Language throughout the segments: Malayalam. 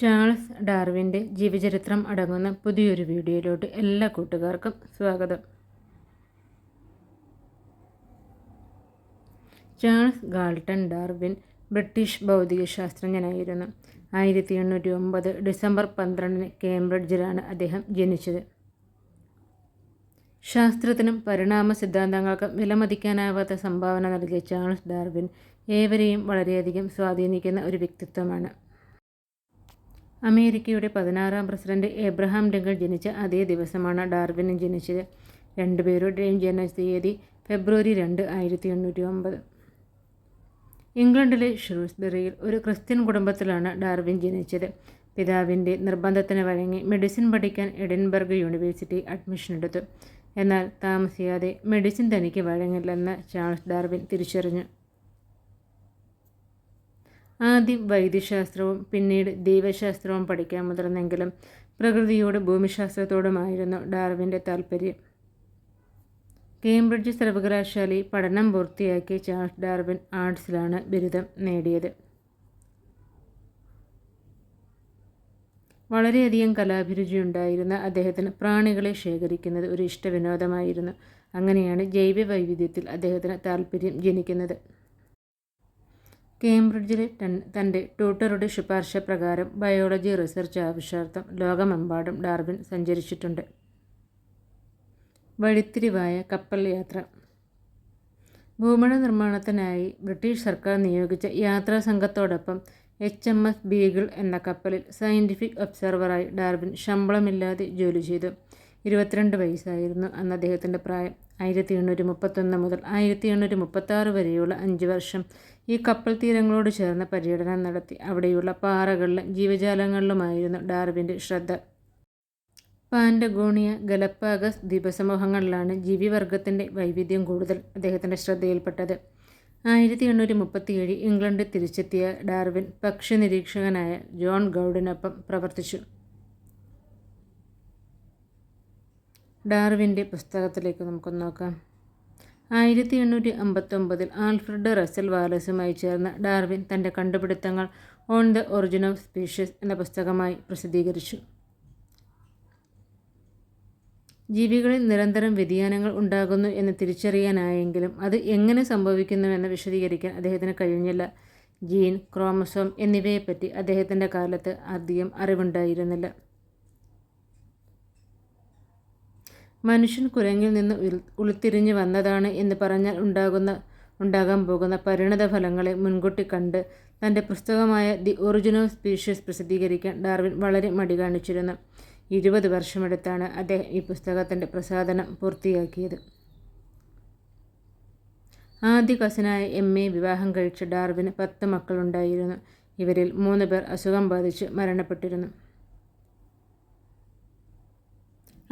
ചാൾസ് ഡാർവിന്റെ ജീവചരിത്രം അടങ്ങുന്ന പുതിയൊരു വീഡിയോയിലോട്ട് എല്ലാ കൂട്ടുകാർക്കും സ്വാഗതം. ചാൾസ് ഗാൾട്ടൺ ഡാർവിൻ ബ്രിട്ടീഷ് ഭൗതിക ശാസ്ത്രജ്ഞനായിരുന്നു ആയിരത്തി എണ്ണൂറ്റി ഒമ്പത് ഡിസംബർ പന്ത്രണ്ടിന് കേംബ്രിഡ്ജിലാണ് അദ്ദേഹം ജനിച്ചത്. ശാസ്ത്രത്തിനും പരിണാമ സിദ്ധാന്തങ്ങൾക്കും വിലമതിക്കാനാവാത്ത സംഭാവന നൽകിയ ചാൾസ് ഡാർവിൻ ഏവരെയും വളരെയധികം സ്വാധീനിക്കുന്ന ഒരു വ്യക്തിത്വമാണ്. അമേരിക്കയുടെ പതിനാറാം പ്രസിഡന്റ് എബ്രഹാം ലിങ്കൺ ജനിച്ച അതേ ദിവസമാണ് ഡാർവിനും ജനിച്ചത്. രണ്ടുപേരുടെയും ജനതീയതി ഫെബ്രുവരി രണ്ട് ആയിരത്തി എണ്ണൂറ്റി ഒമ്പത് ഇംഗ്ലണ്ടിലെ ഷ്രൂസ്ബെറിയിൽ ഒരു ക്രിസ്ത്യൻ കുടുംബത്തിലാണ് ഡാർവിൻ ജനിച്ചത്. പിതാവിന്റെ നിർബന്ധത്തിന് വഴങ്ങി മെഡിസിൻ പഠിക്കാൻ എഡിൻബർഗ് യൂണിവേഴ്സിറ്റി അഡ്മിഷൻ എടുത്തു. എന്നാൽ താമസിയാതെ മെഡിസിൻ തനിക്ക് വഴങ്ങില്ലെന്ന് ചാൾസ് ഡാർവിൻ തിരിച്ചറിഞ്ഞു. ആദ്യം വൈദ്യശാസ്ത്രവും പിന്നീട് ദൈവശാസ്ത്രവും പഠിക്കാൻ മുതിർന്നെങ്കിലും പ്രകൃതിയോട് ഭൂമിശാസ്ത്രത്തോടുമായിരുന്നു ഡാർവിന്റെ താൽപ്പര്യം കേംബ്രിഡ്ജ് സർവകലാശാലയിൽ പഠനം പൂർത്തിയാക്കി ചാൾസ് ഡാർവിൻ ആർട്സിലാണ് ബിരുദം നേടിയത്. വളരെയധികം കലാഭിരുചിയുണ്ടായിരുന്ന അദ്ദേഹത്തിന് പ്രാണികളെ ശേഖരിക്കുന്നത് ഒരു ഇഷ്ടവിനോദമായിരുന്നു. അങ്ങനെയാണ് ജൈവ വൈവിധ്യത്തിൽ അദ്ദേഹത്തിന് താല്പര്യം ജനിക്കുന്നത്. കേംബ്രിഡ്ജിലെ തന്റെ ട്യൂട്ടറുടെ ശുപാർശ പ്രകാരം ബയോളജി റിസർച്ച് ആവശ്യാർത്ഥം ലോകമെമ്പാടും ഡാർവിൻ സഞ്ചരിച്ചിട്ടുണ്ട്. വഴിത്തിരിവായ കപ്പൽ യാത്ര. ഭൂമണ നിർമ്മാണത്തിനായി ബ്രിട്ടീഷ് സർക്കാർ നിയോഗിച്ച യാത്രാ സംഘത്തോടൊപ്പം എച്ച് എം എസ് ബീഗിൾ എന്ന കപ്പലിൽ സയന്റിഫിക് ഒബ്സർവറായി ഡാർവിൻ ശമ്പളമില്ലാതെ ജോലി ചെയ്തു. ഇരുപത്തിരണ്ട് വയസ്സായിരുന്നു. അന്ന് അദ്ദേഹത്തിന്റെ പ്രായം ആയിരത്തി എണ്ണൂറ്റി മുപ്പത്തൊന്ന് മുതൽ ആയിരത്തി എണ്ണൂറ്റി മുപ്പത്താറ് വരെയുള്ള അഞ്ച് വർഷം ഈ കപ്പൽ തീരങ്ങളോട് ചേർന്ന് പര്യടനം നടത്തി. അവിടെയുള്ള പാറകളിലും ജീവജാലങ്ങളിലുമായിരുന്നു ഡാർവിന്റെ ശ്രദ്ധ. പാൻഡഗോണിയ ഗലപ്പാഗസ് ദ്വീപസമൂഹങ്ങളിലാണ് ജീവിവർഗത്തിന്റെ വൈവിധ്യം കൂടുതൽ അദ്ദേഹത്തിന്റെ ശ്രദ്ധയിൽപ്പെട്ടത്. ആയിരത്തി എണ്ണൂറ്റി മുപ്പത്തിയേഴ് ഇംഗ്ലണ്ടിൽ തിരിച്ചെത്തിയ ഡാർവിൻ പക്ഷി നിരീക്ഷകനായ ജോൺ ഗൗഡിനൊപ്പം പ്രവർത്തിച്ചു. ഡാർവിന്റെ പുസ്തകത്തിലേക്ക് നമുക്ക് നോക്കാം. ആയിരത്തി എണ്ണൂറ്റി അമ്പത്തൊമ്പതിൽ ആൽഫ്രഡ് റസൽ വാലസുമായി ചേർന്ന് ഡാർവിൻ തന്റെ കണ്ടുപിടുത്തങ്ങൾ on the origin of species എന്ന പുസ്തകമായി പ്രസിദ്ധീകരിച്ചു. ജീവികളിൽ നിരന്തരം വ്യതിയാനങ്ങൾ ഉണ്ടാകുന്നു എന്ന് തിരിച്ചറിയാനായെങ്കിലും അത് എങ്ങനെ സംഭവിക്കുന്നുവെന്ന് വിശദീകരിക്കാൻ അദ്ദേഹത്തിന് കഴിഞ്ഞില്ല. ജീൻ ക്രോമസോം എന്നിവയെപ്പറ്റി അദ്ദേഹത്തിന്റെ കാലത്ത് അധികം അറിവുണ്ടായിരുന്നില്ല. മനുഷ്യൻ കുരങ്ങിൽ നിന്ന് ഉൾത്തിരിഞ്ഞു വന്നതാണ് എന്ന് പറഞ്ഞാൽ ഉണ്ടാകുന്ന ഉണ്ടാകാൻ പോകുന്ന പരിണത ഫലങ്ങളെ മുൻകൂട്ടി കണ്ട് തന്റെ പുസ്തകമായ ദി ഒറിജിനൽ സ്പീഷ്യസ് പ്രസിദ്ധീകരിക്കാൻ ഡാർവിൻ വളരെ മടി കാണിച്ചിരുന്നു. ഇരുപത് വർഷമെടുത്താണ് അദ്ദേഹം ഈ പുസ്തകത്തിന്റെ പ്രസാധനം പൂർത്തിയാക്കിയത്. ആദ്യ കസനായ എം എ വിവാഹം കഴിച്ച ഡാർവിന് പത്ത് മക്കളുണ്ടായിരുന്നു. ഇവരിൽ മൂന്ന് പേർ അസുഖം ബാധിച്ച് മരണപ്പെട്ടിരുന്നു.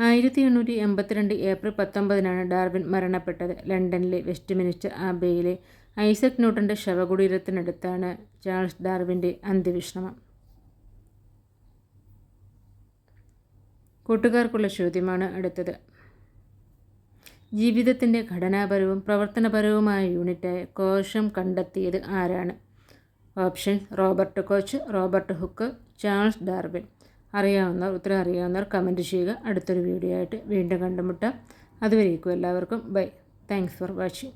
ആയിരത്തി എണ്ണൂറ്റി എൺപത്തിരണ്ട് ഏപ്രിൽ പത്തൊമ്പതിനാണ് ഡാർവിൻ മരണപ്പെട്ടത്. ലണ്ടനിലെ വെസ്റ്റ് മിനിസ്റ്റർ ആബേയിലെ ഐസക് ന്യൂട്ടന്റെ ശവകുടീരത്തിനടുത്താണ് ചാൾസ് ഡാർവിന്റെ അന്ത്യവിശ്രമം. കൂട്ടുകാർക്കുള്ള ചോദ്യമാണ് അടുത്തത്. ജീവിതത്തിന്റെ ഘടനാപരവും പ്രവർത്തനപരവുമായ യൂണിറ്റായ കോശം കണ്ടെത്തിയത് ആരാണ്? Option Robert Koch Robert Hooke Charles Darwin. അറിയാവുന്നവർ ഉത്തരം അറിയാവുന്നവർ കമന്റ് ചെയ്യുക. അടുത്തൊരു വീഡിയോ ആയിട്ട് വീണ്ടും കണ്ടുമുട്ടാം. അതുവരേക്കും എല്ലാവർക്കും ബൈ താങ്ക്സ് ഫോർ വാച്ചിങ്